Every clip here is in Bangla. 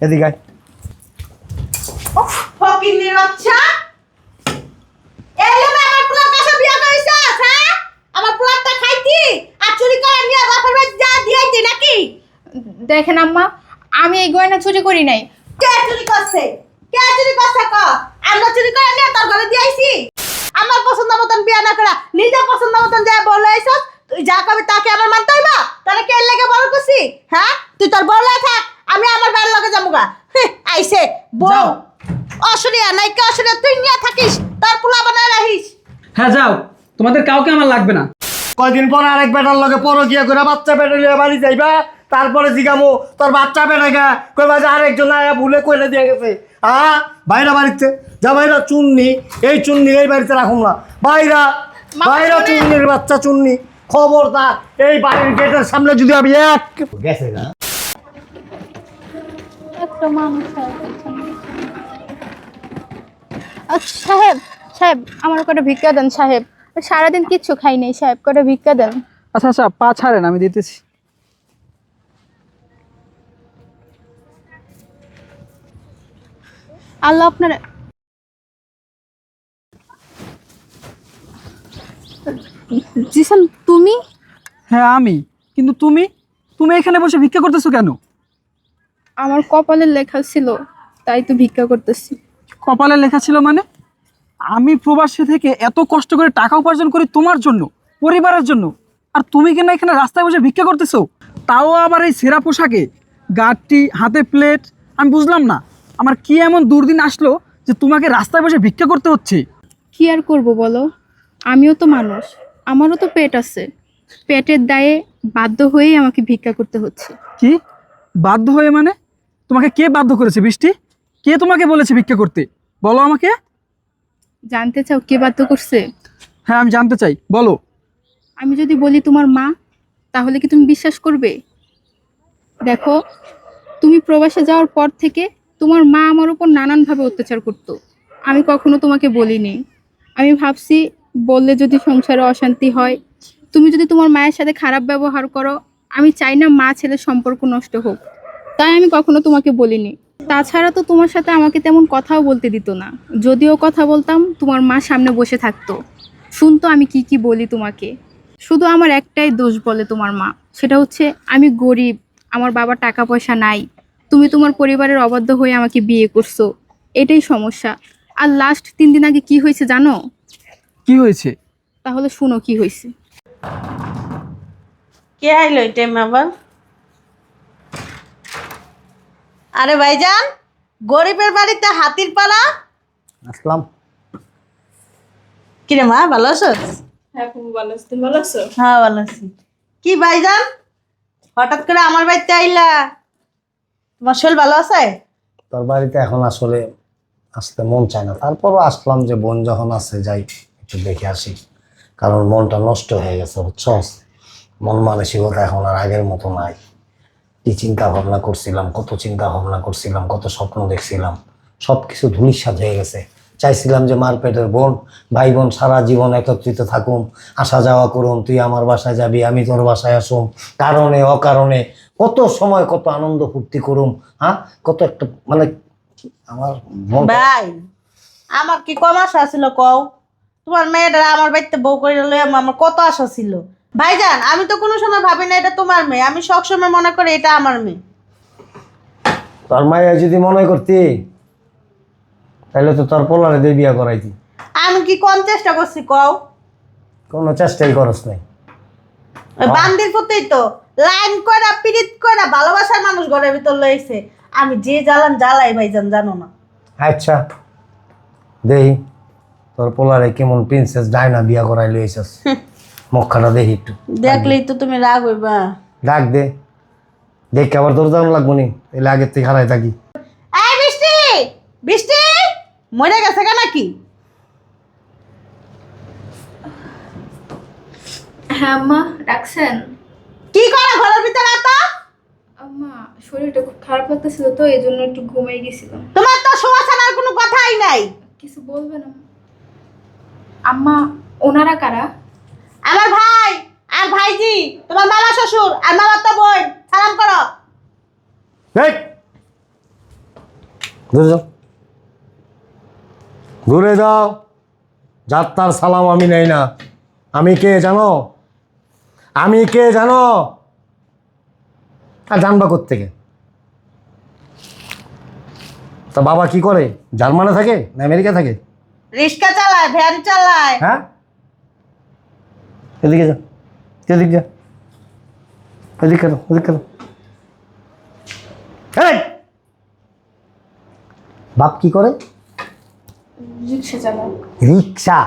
এদিকে আয়। উফ, বাচ্চা এলে আমার পোলার কাছে বিয়া করিছস হ্যাঁ? আমার পোলারটা খাইতি আর চুরি করে নিয়ে বাপের বাড়ি যা দিয়াইতি নাকি? দেখেন আম্মা আমি এই গয়না চুরি করি নাই। কে চুরি করছে? কে চুরি করছে ক? আমরা চুরি করে নিয়ে তোর ঘরে দিয়াইছি আমার পছন্দ মতন বিয়া না করা নিজের পছন্দ মতন যা বলে আইছস তুই যা কবি তাকে আমার মানতে হইবা? তাহলে কে লেগে বড় করছি? হ্যাঁ? তুই তোর বলে থাক। আমি আমার বাড়ির লগে যাব গা। আইছে বউ। যাও। অসুরিয়া নাই কে অসুরিয়া তুই নিয়ে থাকিস তোর পোলা বানায় রাখিস। হ্যাঁ যাও। তোমাদের কাউকে আমার লাগবে না। কয়দিন পর আরেক বেটার লগে পরকিয়া করে বাচ্চা পেটে লিয়ে বাড়ি যাইবা? তারপরে জিগামো তোর বাচ্চা পেটে গা। কইবা যে আরেকজন আয়া ভুলে কইলে দিয়ে গেছে। আ বাইরা বাড়িতে। যা বাইরা চুন্নি। এই চুননি এই বাড়িতে রাখুন না। বাইরা মা, বাইরা। চুন্নির বাচ্চা চুন্নি। খবরদার এই বাড়ির গেটের সামনে যদি আমি এক গেছে না। একটা মানুষ সাহেব সাহেব আমার কটা ভিক্ষা দেন সাহেব। সারাদিন কিচ্ছু খাই নাই সাহেব কটা ভিক্ষা দেন। আচ্ছা আচ্ছা পা ছাড়েন আমি দিতেছি। আল্লাহ আপনার জিসান তুমি? হ্যাঁ আমি। কিন্তু তুমি? তুমি এখানে বসে ভিক্ষা করতেছো কেন? আমার কপালে লেখা ছিল তাই তো ভিক্ষা করতেছি। কপালে লেখা ছিল মানে? আমি প্রবাসী থেকে এত কষ্ট করে টাকা উপার্জন করি তোমার জন্য পরিবারের জন্য। আর তুমি কেন এখানে রাস্তায় বসে ভিক্ষা করতেছো? তাও আবার এই সেরা পোশাকে গাড়টি হাতে প্লেট আমি বুঝলাম না। আমার কি এমন দুর্দিন আসলো যে তোমাকে রাস্তায় বসে ভিক্ষা করতে হচ্ছে? কি আর করব বলো? আমিও তো মানুষ আমারও তো পেট আছে। পেটের দায়ে বাধ্য হয়েই আমাকে ভিক্ষা করতে হচ্ছে। কি? বাধ্য হয়ে মানে? তোমাকে কে বাধ্য করেছে বৃষ্টি? কে তোমাকে বলেছে ভিক্ষা করতে? বলো আমাকে। জানতে চাও কে বাধ্য করছে? হ্যাঁ আমি জানতে চাই। বলো। আমি যদি বলি তোমার মা তাহলে কি তুমি বিশ্বাস করবে? দেখো তুমি প্রবাসে যাওয়ার পর থেকে তোমার মা আমার উপর নানানভাবে অত্যাচার করতো। আমি কখনো তোমাকে বলিনি। আমি ভাবছি বললে যদি সংসারে অশান্তি হয় তুমি যদি তোমার মায়ের সাথে খারাপ ব্যবহার করো আমি চাই না মা ছেলের সম্পর্ক নষ্ট হোক। তাই আমি কখনো তোমাকে বলিনি। তাছাড়া তো তোমার সাথে আমাকে তেমন কথাও বলতে দিত না। যদিও কথা বলতাম তোমার মা সামনে বসে থাকতো। শুনতো আমি কি কি বলি তোমাকে। শুধু আমার একটাই দোষ বলে তোমার মা। সেটা হচ্ছে আমি গরিব আমার বাবার টাকা পয়সা নাই। তুমি তোমার পরিবারের অবাধ্য হয়ে আমাকে বিয়ে করছ। এটাই সমস্যা। আর লাস্ট তিন দিন আগে কি হয়েছে জানো? কি হয়েছে? তাহলে শুনো কি হয়েছে। কে আইলো এই টাইম আবার আরে ভাইজান গরিবের বাড়িতে হাতির পালা? আসলাম। কিরে মা ভালো আছো? হ্যাঁ খুব ভালো আছি। তুমি ভালো আছো? হ্যাঁ ভালো আছি। কি ভাইজান হঠাৎ করে আমার বাড়িতে আইলা? তোমার শরীর ভালো আছে? তোর বাড়িতে এখন আসলে আসতে মন চায় না। তারপরও আসলাম যে বোন যখন আছে যাই একটু দেখে আসি। কারণ মনটা নষ্ট হয়ে গেছে বুঝছস? মন মানসিকতা এখন আর আগের মতো নাই। কি চিন্তা ভাবনা করছিলাম, কত চিন্তা ভাবনা করছিলাম, কত স্বপ্ন দেখছিলাম সব কিছু ধুলিস্বাদ হয়ে গেছে। চাইছিলাম যে মার পেটের বোন ভাই বোন সারা জীবন একত্রিত থাকুম, আসা যাওয়া করুন তুই আমার বাসায় যাবি, আমি তোর বাসায় আসুম, কারণে, অকারণে, কত সময় কত আনন্দ ফুর্তি করুম হ্যাঁ? কত একটা মানে আমার ভাই, আমার কি কম আশা ছিল কও? তোমার মেয়েটা আমার বাড়িতে বউ করে আমার কত আশা ছিল? ভাইজান আমি তো কোনো সময় ভাবি না এটা তোমার মেয়ে। আমি সবসময় মনে করি এটা আমার মেয়ে। তোর মায়ের যদি মনে করতি তাহলে তো তোর পোলারে দিয়ে বিয়া করাইতি। আমি কি কোন চেষ্টা করছি কও? কোনো চেষ্টাই করস নাই। ওই বান্দির প্রতিই তো লাইন কইরা পিরিত কইরা ভালোবাসার মানুষ ঘরের ভিতর লইছে। আমি যে জ্বালান জ্বালাই ভাইজান জানো না। আচ্ছা দেই তোর পোলারে কেমন প্রিন্সেস ডায়না বিয়া করাই লইছস। মক্কাটা দেখি একটু। দেখলেই তো তুমি রাগ হইবা। ডাক দে। দেখে আবার তোর দাম লাগবো নি। এলে আগের থেকে হারাই থাকি। এই বৃষ্টি! বৃষ্টি! মরে গেছে কেন নাকি? হ্যাঁ আম্মা রাখছেন কি করে ঘরের ভিতরে এত? আম্মা শরীরটা খুব খারাপ লাগতেছিল তো এই জন্য একটু ঘুমিয়ে গেছিলাম। তোমার তো শোয়া ছাড়ার কোনো কথাই নাই। কিছু বলবেন আম্মা? আম্মা ওনারা কারা? আমার ভাই আর ভাইজি তোমার মামা শ্বশুর আর মামার তো বোন সালাম করো। এই! দূরে যাও। দূরে যাও। যাত্রার সালাম আমি নেই না। আমি কে জানো? আমি কে জানো? আর জানবা থেকে তা বাবা কি করে? জার্মানে থাকে না আমেরিকা থাকে? রিক্সা চালায় ভ্যান চালায়। হ্যাঁ? এদিকে যা এদিকে যা। এদিকে কেন এদিকে এই! বাপ কি করে? রিক্সা?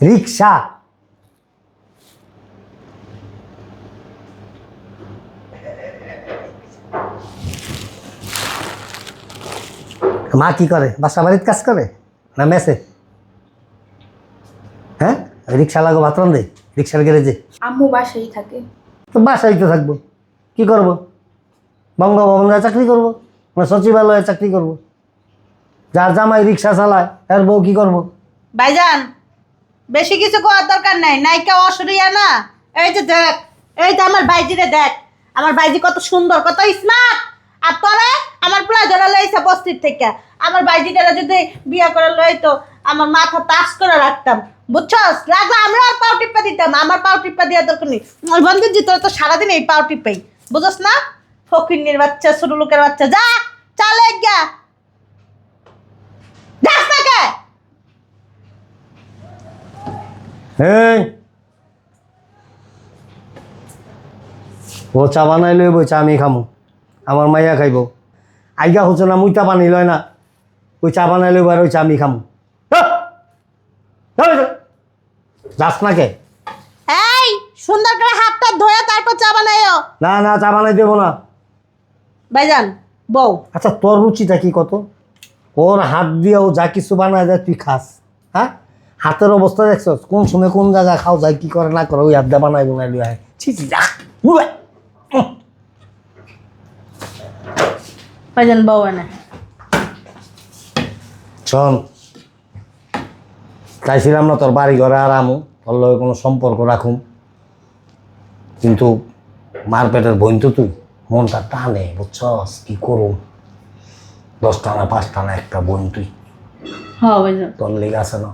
রিক্সা? মা কি করে? বাসা বাড়ির কাজ করে? না মেসে? রিক্সা লাগো ভাত রান্ধে রিক্সার গ্যারেজে। আম্মু বাসায় থাকে। তো বাসায় তো থাকব। কি করব? বঙ্গভবনে চাকরি করব না সচিবালয়ে চাকরি করব? যার জামাই রিক্সা চালায় এর বউ কি করব? ভাইজান বেশি কিছু করার দরকার নাই। নায়িকা অসরিয়া না? এই যে দেখ এই যে আমার ভাইজিরে দেখ। আমার ভাইজি কত সুন্দর কত স্মার্ট আর তোরে আমার প্রায় ধরা লইছে বস্তির থেকে। আমার ভাইজিটারা যদি বিয়ে করে লইতো আমার মাথা তাস করে রাখতাম। বুঝছস? লাগলে আমরা আর পাও টিপ্পা দিতাম, আমার পাও টিপ্পা দেওয়ার দরকার নেই। আমার বন্ধুজি, তোরা তো সারাদিন এই পাও টিপ্পাই বুঝছস না? ফকিন্নির বাচ্চা, ছোট লোকের বাচ্চা, যা, চালে গা যাস না কে? ও চা বানাই লইব, চা আমি খামু। আমার মাইয়া খাইব। আইগা হচ্ছে না মুইতা পানি লয় না। ওই চা বানাই লইব আর ওই চা আমি খামু হ্যাঁ! যাও এখানে। যাস না কে? এই সুন্দর করে হাতটা ধুয়ে তারপর চা বানাইও। না না চা বানাই দেবো না। ভাইজান বউ। আচ্ছা তোর রুচিটা কি কত? ওর হাত দিয়ে ও যা কিছু বানায় দেয় তুই খাস হ্যাঁ? হাতের অবস্থা দেখছস? কোন সময় কোন জায়গা খাও যায় কি করে না করে ওই হাত দিয়ে বানাই বানাই লিয়ে ছি ছি যা। ভাইজান বউ এনে। শোন চাইছিলাম না তোর বাড়ি ঘরে আরামু তোর লগে কোনো সম্পর্ক রাখুম। কিন্তু মার পেটের বোন তো তুই মনটা টানে বুঝছস? কি করুম? দশটা না পাঁচটা না একটা বোন তুই। ভাইজান। তোর লেগে আছে না?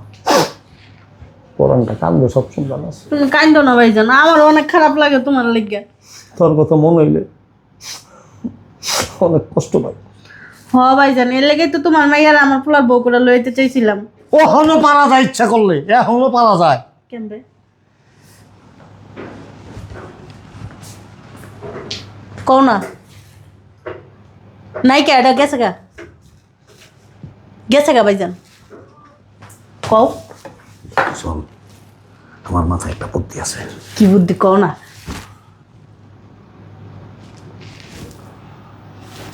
পরনটা কান্দো সবসময় জানাস তুমি কাইন্দ না ভাইজান। আমার অনেক খারাপ লাগে তোমার লেগে। তোর কথা মনে হইলে অনেক কষ্ট পাই। হ ভাইজান। এর লেগে তো তোমার মাইয়ার আমার পোলার বউ করে লইতে চাইছিলাম। ওখানো পারা যায় ইচ্ছা করলে এখনও পারা যায়। কেমবে? কও না। নাই কে এটা গেছে গা। গেছে গা ভাইজান। কও। শোন আমার মাথায় একটা বুদ্ধি আছে। কি বুদ্ধি কও না।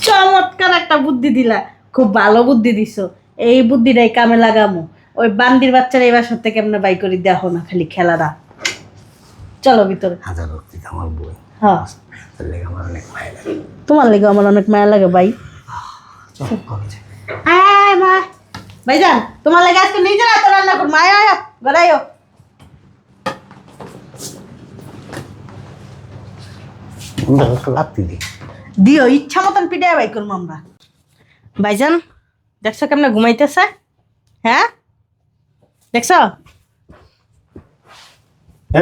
চমৎকার একটা বুদ্ধি দিলা। খুব ভালো বুদ্ধি দিছো। এই বুদ্ধিটাই কামে লাগামো। ওই বান্দির বাচ্চারা এই বাসার থেকে এমনি বাই করে দেখো না খালি খেলাটা। চলো ভিতরে। হাজার আমার বই। হ্যাঁ। আমার অনেক মায়া লাগে। তোমার লেগে আমার অনেক মায়া লাগে ভাই। আয় মা। ভাইজান তোমার লেগে আজকে নিজের হাতে রান্না করব। আয় আয় গড়াইও আমরা দিও ইচ্ছা মতন পিঠে বাই করব আমরা। ভাইজান দেখছ কেমনে ঘুমাইতেছে? হ্যাঁ? দেখছ?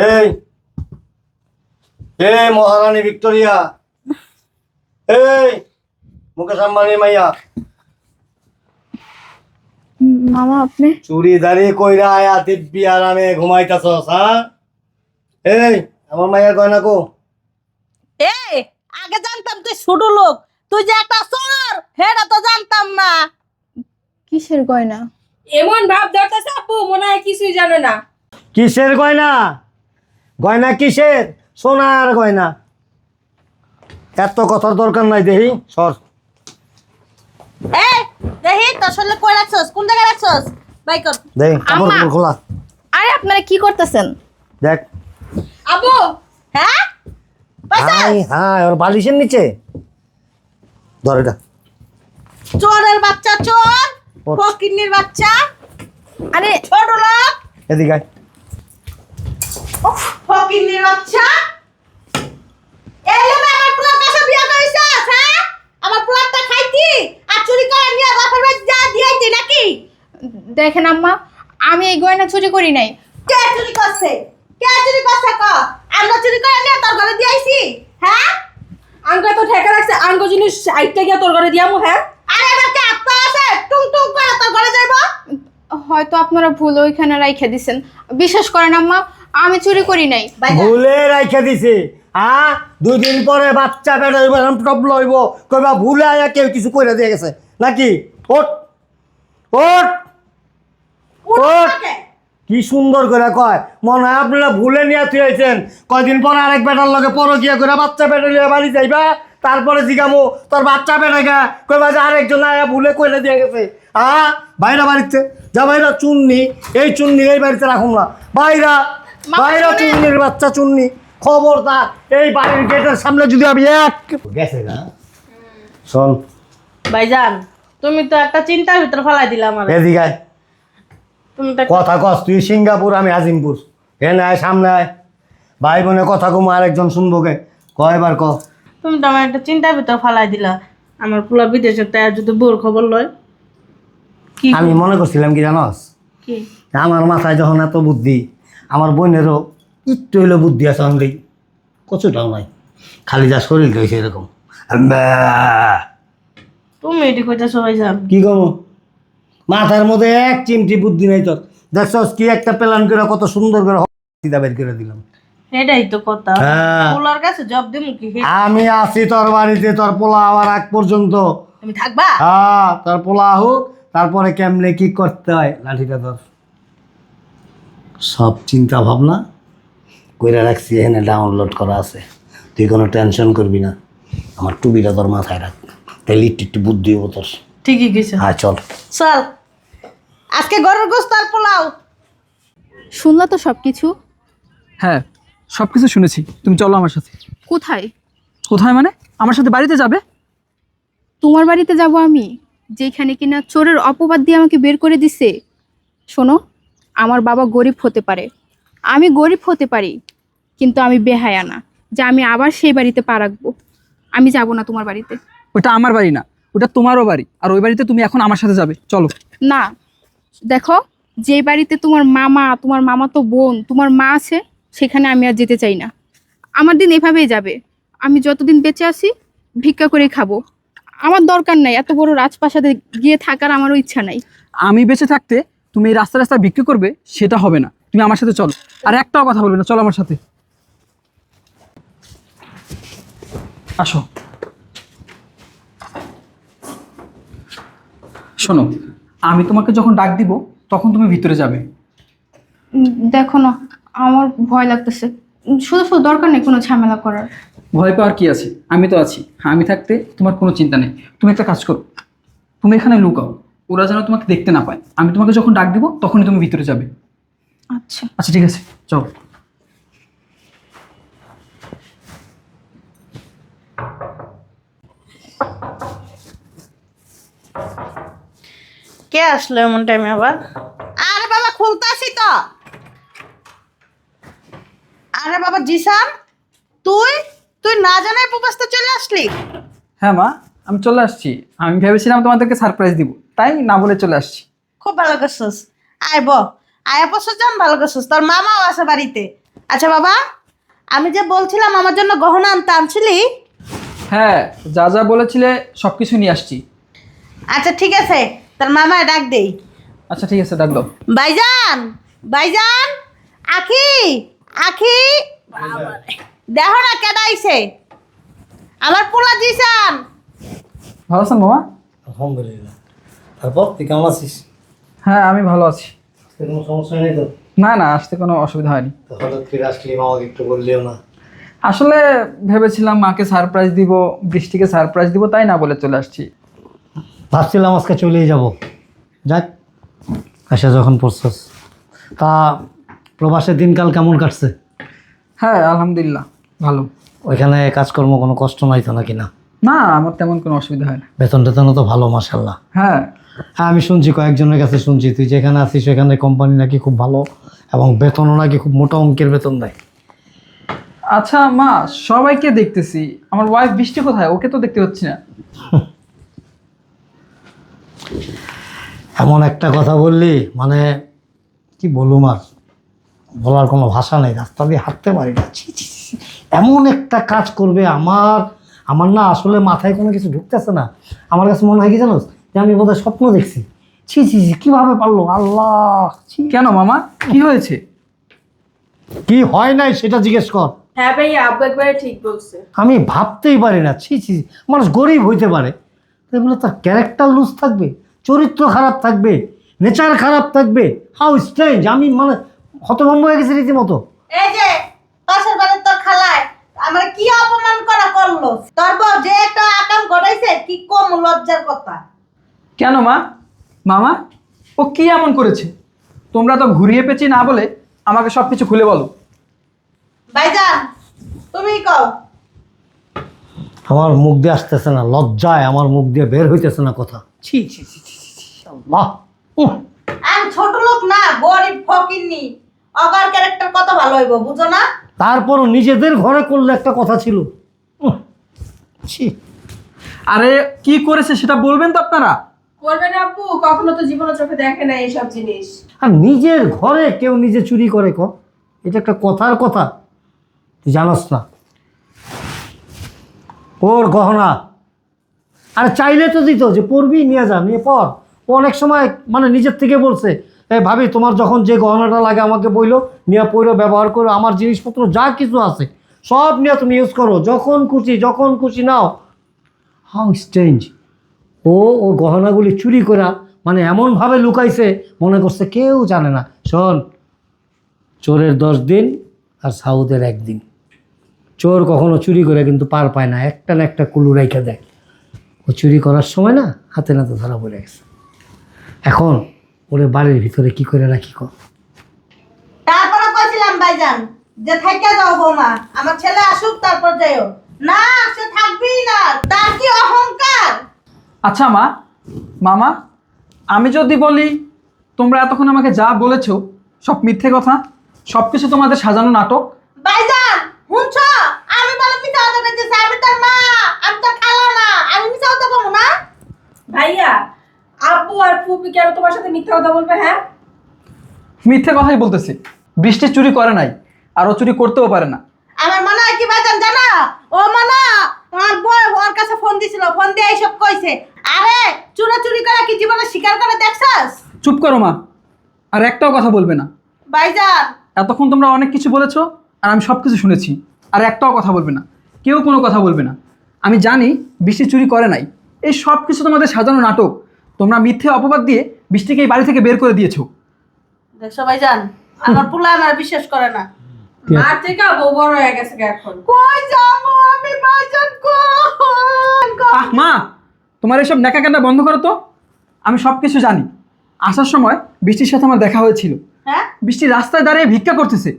এই এই মহারানী ভিক্টোরিয়া। এই মুকেশ আম্বানি মাইয়া। মামা আপনি? চুরি দাঁড়িয়ে কইরা আয়া দিব্যি আরামে ঘুমাইতাছস হ্যাঁ এই আমার মাইয়া গয়না কো? এ আগে জানতাম তুই ছোট লোক। তুই যে একটা চোর হেটা তো জানতাম না। কিসের গয়না? এমন ভাব ধরতেছে আপু মনে হয় কিছুই জানে না। কিসের গয়না? গয়না কিসের? সোনার গয়না। এত কথার দরকার নাই দেহি সর। দেখি তোর শরীরে কই রাখছস? কোন জায়গায় রাখছস? বাই কর। দেখ কাপড় কাপড় খোলা। আরে আপনারা কি করতেছেন? দেখ। আপু হ্যাঁ? পয়সা হাই হাই ওর বালিশের নিচে। ধর এটা। চোরের বাচ্চা চোর! বাচ্চা। আরে ছোট লোক। এদিকে আয়। বাচ্চা। আমার কাছে বিয়া হ্যাঁ? আমার খাইতি আর চুরি করে বাপের বাড়ি যা নাকি? দেখেন আম্মা আমি এই গয়না চুরি করি নাই। কে চুরি করছে? কে চুরি করছে ক? আমরা চুরি করে নিয়ে তোর ঘরে দিয়াইছি হ্যাঁ? আঙ্গা তো ঠেকা রাখছে আঙ্গ জিনিস আইটা গিয়া তোর ঘরে দিয়ামু হ্যাঁ? টুং টুং করে তোর ঘরে যাইবো? হয়তো আপনারা ভুল ওইখানে রাইখে দিছেন। বিশ্বাস করেন আম্মা আমি চুরি করি নাই। ভুলে রাইখে দিছে। হ্যাঁ? দুই দিন পরে বাচ্চা বেটা হইব এরকম টপ লইব। কইবা ভুলে আয়া কেউ কিছু কইরা দিয়ে গেছে। নাকি? ওট ওট ওট কি সুন্দর করে কয়। মনে হয় আপনারা ভুলে নিয়ে থুয়েছেন কয়দিন পর আরেক বেটার লগে পরকিয়া করে বাচ্চা বেটা লিয়ে বাড়ি যাইবা? তারপরে জিগামো তোর বাচ্চা বেটা গা। কইবা যে আরেকজন আয়া ভুলে কইলে দিয়ে গেছে। আ বাইরা বাড়িতে। যা বাইরা চুননি এই চুন্নি এই বাড়িতে রাখুন না। বাইরা বাইরা। চুন্নির বাচ্চা চুন্নি। খবরদার এই বাড়ির গেটের সামনে যদি আমি এক গেছে না শোন। ভাইজান তুমি তো একটা চিন্তার ভিতর ফেলাই দিলা আমার। এদিকে আয়। তুমি তো কথা কস তুই সিঙ্গাপুর আমি আজিমপুর। এ নাই সামনে আয়। ভাই বোনে কথা কম আরেকজন শুনব কে কয়বার ক? তুমি তো আমার একটা চিন্তার ভিতর ফেলাই দিলা। আমার পুরো বিদেশে তাই যদি বোর খবর লয় কি আমি মনে করছিলাম কি জানস? কি? আমার মাথায় যখন এত বুদ্ধি আমার বোনেরও একটু হইল বুদ্ধি আছে অনেক কচুটাও নাই। খালি যা শরীর রয়েছে এরকম। তুমি এটি কইতেছো ভাইজান কি কম মাথার মধ্যে এক চিমটি বুদ্ধি নাই তোর। দেখছস কি একটা প্ল্যান করে কত সুন্দর করে বের করে দিলাম। এটাই তো কথা। হ্যাঁ। পোলার কাছে জব দিমু কি? আমি আছি তোর বাড়িতে তোর পোলা হওয়ার আগ পর্যন্ত। তুমি থাকবা? হ্যাঁ তোর পোলা হোক তারপরে কেমনে কি করতে হয় লাঠিটা ধর। সব চিন্তা ভাবনা কইরা রাখছি এখানে ডাউনলোড করা আছে। তুই কোনো টেনশন করবি না। আমার টুবিটা তোর মাথায় রাখ। তাহলে একটু একটু বুদ্ধি হব তোর। ঠিকই গেছে হ্যাঁ চল। চল। আজকে গরুর গোস্ত আর পোলাও। শুনলা তো সব কিছু হ্যাঁ। সব কিছু শুনেছি। তুমি চলো আমার সাথে। কোথায়? কোথায় মানে? আমার সাথে বাড়িতে যাবে? তোমার বাড়িতে যাব আমি যেখানে কিনা চোরের অপবাদ দিয়ে আমাকে বের করে দিছে। শোনো আমার বাবা গরিব হতে পারে। আমি গরিব হতে পারি কিন্তু আমি বেহায়া না যে আমি আবার সেই বাড়িতে পা রাখব। আমি যাব না তোমার বাড়িতে। ওটা আমার বাড়ি না ওটা তোমারও বাড়ি। আর ওই বাড়িতে তুমি এখন আমার সাথে যাবে। চলো। না দেখো যে বাড়িতে তোমার মামা তোমার মামা তো বোন তোমার মা আছে সেখানে আমি আর যেতে চাই না। আমার দিন এভাবেই যাবে। আমি যতদিন বেঁচে আছি ভিক্ষা করে খাব। আমার দরকার নাই এত বড় রাজপ্রাসাদে গিয়ে থাকার আমারও ইচ্ছা নাই। আমি বেঁচে থাকতে তুমি এই রাস্তা রাস্তা বিক্রি করবে সেটা হবে না। তুমি আমার সাথে চলো। আর একটাও কথা বলবে না চলো আমার সাথে। আসো। শোনো আমি তোমাকে যখন ডাক দিব তখন তুমি ভিতরে যাবে। দেখো না। আমার ভয় লাগতেছে। শুধু শুধু দরকার নেই কোনো ঝামেলা করার। ভয় পাওয়ার কি আছে? আমি তো আছি। আমি থাকতে তোমার কোনো চিন্তা নেই। তুমি একটা কাজ করো। তুমি এখানে লুকাও। ওরা যেন তোমাকে দেখতে না পায়। আমি তোমাকে যখন ডাক দিব তখনই তুমি ভিতরে যাবে। আচ্ছা। আচ্ছা ঠিক আছে। চলো কে আসলো এমন টাইমে আবার? আরে বাবা খুলতে আসি তো। আরে বাবা জিসান তুই তুই না জানাই প্রবাসতে চলে আসলি? হ্যাঁ মা আমি চলে আসছি। আমি ভেবেছিলাম তোমাদেরকে সারপ্রাইজ দিব তাই না বলে চলে আসছি। খুব ভালো করছিস। আয় ব আয়া পছর যান ভালো করছিস। তোর মামাও আছে বাড়িতে। আচ্ছা বাবা আমি যে বলছিলাম আমার জন্য গহনা আনতে আনছিলি? হ্যাঁ যা যা বলেছিলে সব কিছু নিয়ে আসছি। আচ্ছা ঠিক আছে তোর মামায় ডাক দেই। আচ্ছা ঠিক আছে ডাক দাও। ভাইজান ভাইজান আখি আখি? দেখো না কেডা আইছে। আমার পোলা দিছান ভালো আছেন মামা? আলহামদুলিল্লাহ। তারপর তুই কেমন আছিস? হ্যাঁ আমি ভালো আছি। কোনো সমস্যা নেই তো? না না আসতে কোনো অসুবিধা হয়নি। তো হঠাৎ করে আসলি মামাকে একটু বললিও না। আসলে ভেবেছিলাম মাকে সারপ্রাইজ দিব বৃষ্টিকে সারপ্রাইজ দিব তাই না বলে চলে আসছি। ভাবছিলাম আজকে চলেই যাব। যাক আসা যখন পড়ছস। তা প্রবাসের দিনকাল কেমন কাটছে? হ্যাঁ আলহামদুলিল্লাহ ভালো। ওইখানে কাজকর্ম কোনো কষ্ট নাই তো নাকি না? না আমার তেমন কোনো অসুবিধা হয় না। বেতন টেতনও তো ভালো মাসাল্লাহ হ্যাঁ। হ্যাঁ আমি শুনছি কয়েকজনের কাছে শুনছি তুই যেখানে আছিস সেখানে কোম্পানি নাকি খুব ভালো এবং বেতনও নাকি খুব মোটা অঙ্কের বেতন দেয়। আচ্ছা মা সবাইকে দেখতেছি। আমার ওয়াইফ বৃষ্টি কোথায়? ওকে তো দেখতে পাচ্ছি না। এমন একটা কথা বললি মানে কি বলুম আর বলার কোনো ভাষা নেই রাস্তা দিয়ে হাঁটতে পারি না। ছি, ছি। এমন একটা কাজ করবে আমার আমার না আসলে মাথায় কোনো কিছু ঢুকতেছে না। আমার কাছে মনে হয় কি জানো যে আমি বোধহয় স্বপ্ন দেখছি। ছি ছি ছি কীভাবে পারল? আল্লাহ ছি। কেন মামা? কি হয়েছে? কি হয় নাই সেটা জিজ্ঞেস কর। হ্যাঁ আব্বু একবারে ঠিক বলছে। আমি ভাবতেই পারি না। ছি ছি মানুষ গরিব হইতে পারে। এগুলো তার ক্যারেক্টার লুজ থাকবে চরিত্র খারাপ থাকবে নেচার খারাপ থাকবে। হাউ স্ট্রেঞ্জ আমি মানে হতভম্ব হয়ে গেছে রীতিমতো। এই যে পাশের বাড়ির তোর খালায় আমার কি অপমান করা করল? তোর বউ যে একটা আকাম করাইছে কি কম লজ্জার কথা? কেন মা? মামা ও কি এমন করেছে? তোমরা তো ঘুরিয়ে পেঁচি না বলে আমাকে সব কিছু খুলে বলো। ভাইজান তুমি কও। আমার মুখ দিয়ে আসতেছে না লজ্জায় আমার মুখ দিয়ে বের হইতেছে না কথা। ছি ছি ছি ছি, ছি, ছি, আল্লাহ। উহ, আমি ছোট লোক না গরিব ফকিরনি অগার ক্যারেক্টার কত ভালো হইব বুঝো না? তারপরও নিজেদের ঘরে করলে একটা কথা ছিল। ছি। আরে কি করেছে সেটা বলবেন তো আপনারা? করবেন আপু কখনো তো জীবনে চোখে দেখে না এইসব জিনিস। আর নিজের ঘরে কেউ নিজে চুরি করে ক। এটা একটা কথার কথা। তুই জানাস না। ওর গহনা। আর চাইলে তো দিত যে পড়বি নিয়ে যা নিয়ে পর। ও অনেক সময় মানে নিজের থেকে বলছে এই ভাবি, তোমার যখন যে গহনাটা লাগে আমাকে বইলো, নিয়ে পড়ো ব্যবহার করো, আমার জিনিসপত্র যা কিছু আছে, সব নিয়ে তুমি ইউজ করো, যখন খুশি যখন খুশি নাও। হাউ স্ট্রেঞ্জ ও ও গহনাগুলি চুরি করা মানে এমনভাবে লুকাইছে, মনে করছে কেউ জানে না। শোন, চোরের দশ দিন আর সাউদের একদিন। চোর কখনো চুরি করে কিন্তু পার পায় না, একটা না একটা কুলু রেখে দেয়। ও চুরি করার সময় না, হাতে নাতে ধরা পড়ে গেছে। এখন ওরে বাড়ির ভিতরে কি করে রাখি কর তারপরে কইছিলাম ভাইজান যে থাইকা যাও বৌমা আমার ছেলে আসুক তারপর যাইও। না সে থাকবেই না তার কি অহংকার? আচ্ছা মা মামা আমি যদি বলি তোমরা এতক্ষণ আমাকে যা বলেছ সব মিথ্যে কথা সব কিছু তোমাদের সাজানো নাটক? ভাইজান শুনছ? আমি বলে মিথ্যা কথা কইতেছি আমি তোর মা আমি তোর খালা না আমি মিথ্যা কথা বলব না? ভাইয়া আব্বু আর ফুপি কেন তোমার সাথে মিথ্যা কথা বলবে হ্যাঁ? মিথ্যে কথাই বলতেছি। বৃষ্টি চুরি করে নাই আর ও চুরি করতেও পারে না। আমার মনে হয় কি ভাইজান জানা? ও মনে আমার বই ওর কাছে ফোন দিছিল ফোন দিয়ে এইসব কইছে। আরে চুরা চুরি করে কি জীবনে স্বীকার করে দেখছাস? চুপ করো মা আর একটাও কথা বলবে না। ভাইজান। এতক্ষণ তোমরা অনেক কিছু বলেছ আর আমি সব কিছু শুনেছি আর একটাও কথা বলবে না। কেউ কোনো কথা বলবে না। আমি জানি বৃষ্টি চুরি করে নাই। এই সব কিছু তোমাদের সাজানো নাটক তোমরা মিথ্যে অপবাদ দিয়ে বৃষ্টিকে এই বাড়ি থেকে বের করে দিয়েছ। দেখছ ভাইজান আমার পুলা আমার বিশ্বাস করে না। মার থেকে বউ বড় হয়ে গেছে এখন। কই যাব আমি ভাইজান কোন আহ মা তোমার এসব নেকা কান্না বন্ধ করো তো। আমি সব কিছু জানি। আসার সময় বৃষ্টির সাথে আমার দেখা হয়েছিল। হ্যাঁ? বৃষ্টি রাস্তায় দাঁড়িয়ে ভিক্ষা করতেছে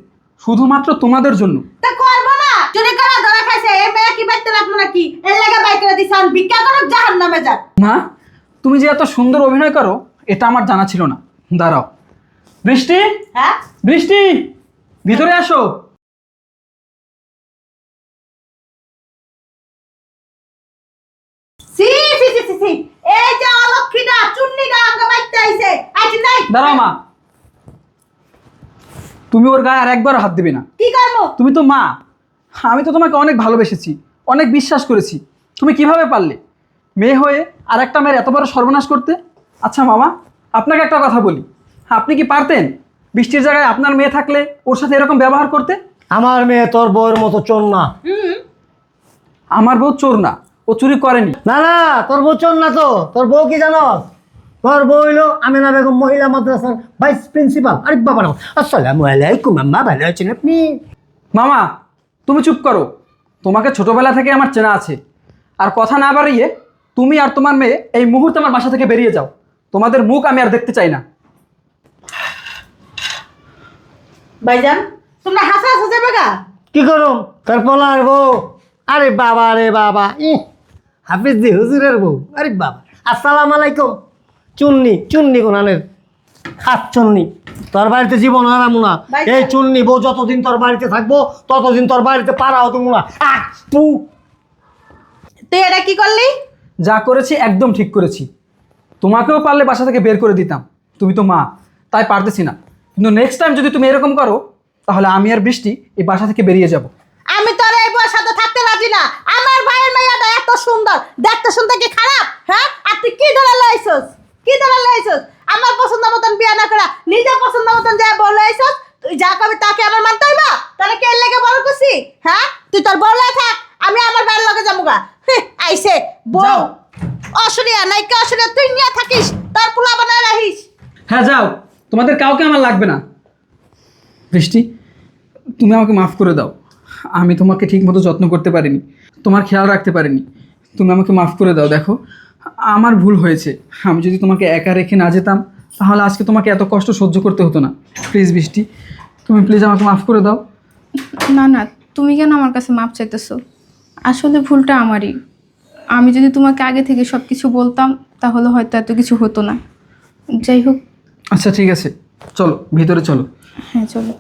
শুধুমাত্র তোমাদের জন্য। তা করব না। চুরি করা ধরা খাইছে এ মেয়ে কি বাইতে লাগবো নাকি? এর লাগে ভিক্ষা যাক। মা তুমি যে এত সুন্দর অভিনয় করো এটা আমার জানা ছিল না। দাঁড়াও। বৃষ্টি? হ্যাঁ? বৃষ্টি? ভিতরে আসো। সি সি সি সি সি এই যে অলক্ষীটা চুন্নিটা আমাকে বাইতে আইছে। আজ নাই। দাঁড়াও মা। তুমি ওর গায়ে আর একবার হাত দিবে না। কি করব? তুমি তো মা। আমি তো তোমাকে অনেক ভালোবেসেছি অনেক বিশ্বাস করেছি। তুমি কীভাবে পারলে? মেয়ে হয়ে আর একটা মেয়ের এত বড় সর্বনাশ করতে? আচ্ছা মামা আপনাকে একটা কথা বলি। আপনি কি পারতেন বৃষ্টির জায়গায় আপনার মেয়ে থাকলে ওর সাথে এরকম ব্যবহার করতে? আমার মেয়ে তোর বউয়ের মতো চোর না। হুম। আমার বউ চোর না ও চুরি করেনি। না না তোর বউ চোর না তো তোর বউ কি জানো? তোর বউ হইল আমিনা বেগম মহিলা মাদ্রাসার ভাইস প্রিন্সিপাল আরে বাবা না আসসালামু আলাইকুম আম্মা ভালো আছেন আপনি? মামা তুমি চুপ করো। তোমাকে ছোটবেলা থেকে আমার চেনা আছে। আর কথা না বাড়িয়ে তুমি আর তোমার মেয়ে এই মুহূর্তে আমার বাসা থেকে বেরিয়ে যাও। তোমাদের মুখ আমি আর দেখতে চাই না। ভাইজান তোমরা হাসা হাসা যাবে গা? কি করুম? তোর পোলার বউ। আরে বাবা রে বাবা ই হাফিজ দি হুজুরের বউ। আরে বাবা আসসালাম আলাইকুম। চুন্নি চুন্নি কোনানের হাত চুন্নি। তোর বাড়িতে জীবন হারামু না। এই চুন্নি বউ যতদিন তোর বাড়িতে থাকব ততদিন তোর বাড়িতে পাড়া হতো না। আহ, তুই এটা কি করলি? যা করেছি একদম ঠিক করেছি। তোমাকেও পারলে বাসা থেকে বের করে দিতাম। তুমি তো মা, তাই পারতেছি না। কিন্তু নেক্সট টাইম যদি তুমি এরকম করো, তাহলে আমি আর বৃষ্টি এই বাসা থেকে বেরিয়ে যাব। আমি তোর এই বউয়ের সাথে থাকতে রাজি না। আমার ভাইয়ের মেয়েটা এত সুন্দর। দেখতে শুনতে কি খারাপ? হ্যাঁ? আর তুই কি ধরে লাইছস? কি ধরে লাইছস? আমার পছন্দ মতন বিয়া না করা, নিজের পছন্দ মতন যা বলে আইছস তুই যা কবি তাকে আমার মানতে হইবা? তাহলে কে লেগে বড় করছি? হ্যাঁ? তুই তোর বলে থাক, আমি আমার ভাইয়ের লগে যাব গা আইছে বউ। যাও। অসুরিয়া নাই কে অসুরিয়া তুই নিয়ে থাকিস তোর পোলা বানায় রাখিস। হ্যাঁ যাও। তোমাদের কাউকে আমার লাগবে না। বৃষ্টি তুমি আমাকে মাফ করে দাও। আমি তোমাকে ঠিকমতো যত্ন করতে পারিনি তোমার খেয়াল রাখতে পারিনি। তুমি আমাকে মাফ করে দাও দেখো। আমার ভুল হয়েছে। আমি যদি তোমাকে একা রেখে না যেতাম তাহলে আজকে তোমাকে এত কষ্ট সহ্য করতে হতো না। প্লিজ বৃষ্টি তুমি প্লিজ আমাকে মাফ করে দাও। না না তুমি কেন আমার কাছে মাপ চাইতেছো? আসলে ভুলটা আমারই। আমি যদি তোমাকে আগে থেকে সব কিছু বলতাম তাহলে হয়তো এত কিছু হতো না। যাই হোক। আচ্ছা ঠিক আছে। চলো ভিতরে চলো। হ্যাঁ চলো।